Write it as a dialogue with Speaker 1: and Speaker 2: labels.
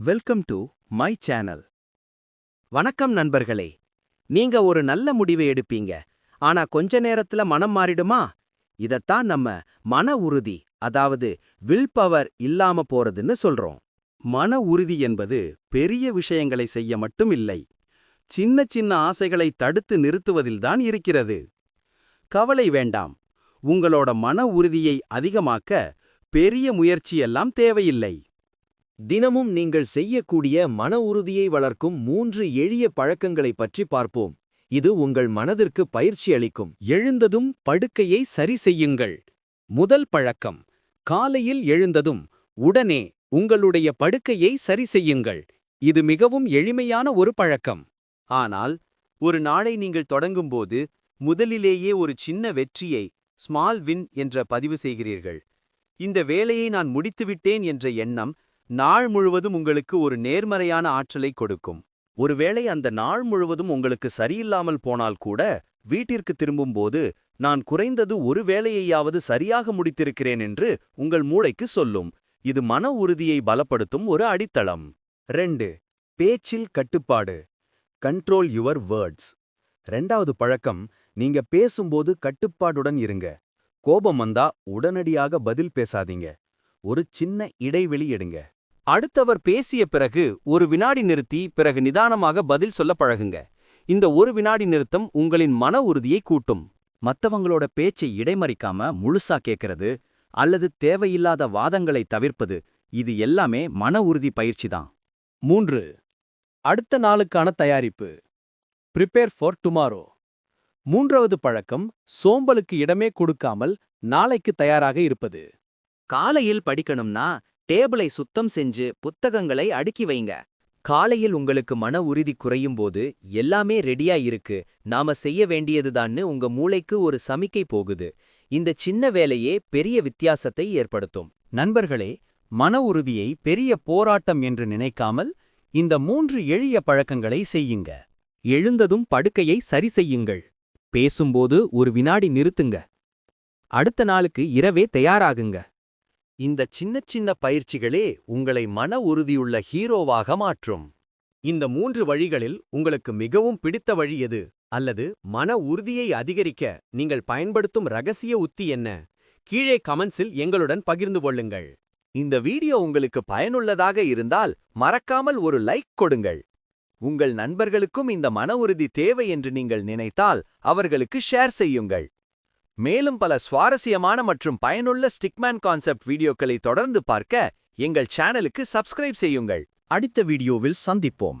Speaker 1: Welcome to my channel. வணக்கம் நண்பர்களே. நீங்க ஒரு நல்ல முடிவை எடுப்பீங்க. ஆனா கொஞ்ச நேரத்துல மனம் மாறிடுமா? இதத்தான் நம்ம மன உறுதி அதாவது வில் பவர் இல்லாம போறதுன்னு சொல்றோம். மன உறுதி என்பது பெரிய விஷயங்களை செய்ய மட்டும் இல்லை சின்ன சின்ன ஆசைகளை தடுத்து நிறுத்துவதில்தான் இருக்கிறது. கவலை வேண்டாம். உங்களோட மன உறுதியை அதிகமாக்க பெரிய முயற்சியெல்லாம் தேவையில்லை.
Speaker 2: தினமும் நீங்கள் செய்யக்கூடிய மன உறுதியை வளர்க்கும் மூன்று எளிய பழக்கங்களைப் பற்றி பார்ப்போம். இது உங்கள் மனதிற்கு பயிற்சி அளிக்கும்.
Speaker 1: எழுந்ததும் படுக்கையை சரி செய்யுங்கள். முதல் பழக்கம் காலையில் எழுந்ததும் உடனே உங்களுடைய படுக்கையை சரி செய்யுங்கள். இது மிகவும் எளிமையான ஒரு பழக்கம்.
Speaker 2: ஆனால் ஒரு நாளை நீங்கள் தொடங்கும்போது முதலிலேயே ஒரு சின்ன வெற்றியை ஸ்மால் வின் என்ற பதிவு செய்கிறீர்கள். இந்த வேலையை நான் முடித்துவிட்டேன் என்ற எண்ணம் நாள் முழுவதும் உங்களுக்கு ஒரு நேர்மறையான ஆற்றலை கொடுக்கும்.
Speaker 1: ஒருவேளை அந்த நாள் முழுவதும் உங்களுக்கு சரியில்லாமல் போனால் கூட வீட்டிற்கு திரும்பும்போது நான் குறைந்தது ஒரு வேலையையாவது சரியாக முடித்திருக்கிறேன் என்று உங்கள் மூளைக்கு சொல்லும். இது மன உறுதியை பலப்படுத்தும் ஒரு அடித்தளம்.
Speaker 2: ரெண்டு பேச்சில் கட்டுப்பாடு. கண்ட்ரோல் யுவர் வேர்ட்ஸ் ரெண்டாவது பழக்கம் நீங்க பேசும்போது கட்டுப்பாடுடன் இருங்க. கோபம் வந்தா உடனடியாக பதில் பேசாதீங்க. ஒரு சின்ன இடைவெளி எடுங்க.
Speaker 1: அடுத்தவர் பேசிய பிறகு ஒரு வினாடி நிறுத்தி பிறகு நிதானமாக பதில் சொல்ல பழகுங்க. இந்த ஒரு வினாடி நிறுத்தம் உங்களின் மன உறுதியை கூட்டும். மத்தவங்களோட பேச்சை இடைமறிக்காம முழுசா கேட்கறது அல்லது தேவையில்லாத வாதங்களை தவிர்ப்பது இது எல்லாமே மன உறுதி பயிற்சி தான். மூன்று அடுத்த நாளுக்கான தயாரிப்பு. ப்ரிப்பேர் ஃபார் டுமாரோ மூன்றாவது பழக்கம் சோம்பலுக்கு இடமே கொடுக்காமல் நாளைக்கு தயாராக இருப்பது. காலையில் படிக்கணும்னா டேபிளை சுத்தம் செஞ்சு புத்தகங்களை அடுக்கி வைங்க. காலையில் உங்களுக்கு மன உறுதி குறையும் போது எல்லாமே ரெடியா இருக்கு. நாம செய்ய வேண்டியதுதான்னு உங்க மூளைக்கு ஒரு சமிக்கை போகுது. இந்த சின்ன வேலையே பெரிய வித்தியாசத்தை ஏற்படுத்தும். நண்பர்களே மன உறுதியை பெரிய போராட்டம் என்று நினைக்காமல் இந்த மூன்று எளிய பழக்கங்களை செய்யுங்க. எழுந்ததும் படுக்கையை சரி செய்யுங்கள். பேசும்போது ஒரு வினாடி நிறுத்துங்க. அடுத்த நாளுக்கு இரவே தயாராகுங்க.
Speaker 2: இந்த சின்ன சின்ன பயிற்சிகளே உங்களை மன உறுதியுள்ள ஹீரோவாக மாற்றும். இந்த மூன்று வழிகளில் உங்களுக்கு மிகவும் பிடித்த வழி எது? அல்லது மன உறுதியை அதிகரிக்க நீங்கள் பயன்படுத்தும் ரகசிய உத்தி என்ன? கீழே கமெண்ட்ஸில் எங்களுடன் பகிர்ந்து கொள்ளுங்கள். இந்த வீடியோ உங்களுக்கு பயனுள்ளதாக இருந்தால் மறக்காமல் ஒரு லைக் கொடுங்கள். உங்கள் நண்பர்களுக்கும் இந்த மன உறுதி தேவை என்று நீங்கள் நினைத்தால் அவர்களுக்கு ஷேர் செய்யுங்கள். மேலும் பல சுவாரஸ்யமான மற்றும் பயனுள்ள ஸ்டிக்மேன் கான்செப்ட் வீடியோக்களை தொடர்ந்து பார்க்க எங்கள் சேனலுக்கு சப்ஸ்கிரைப் செய்யுங்கள்.
Speaker 1: அடுத்த வீடியோவில் சந்திப்போம்.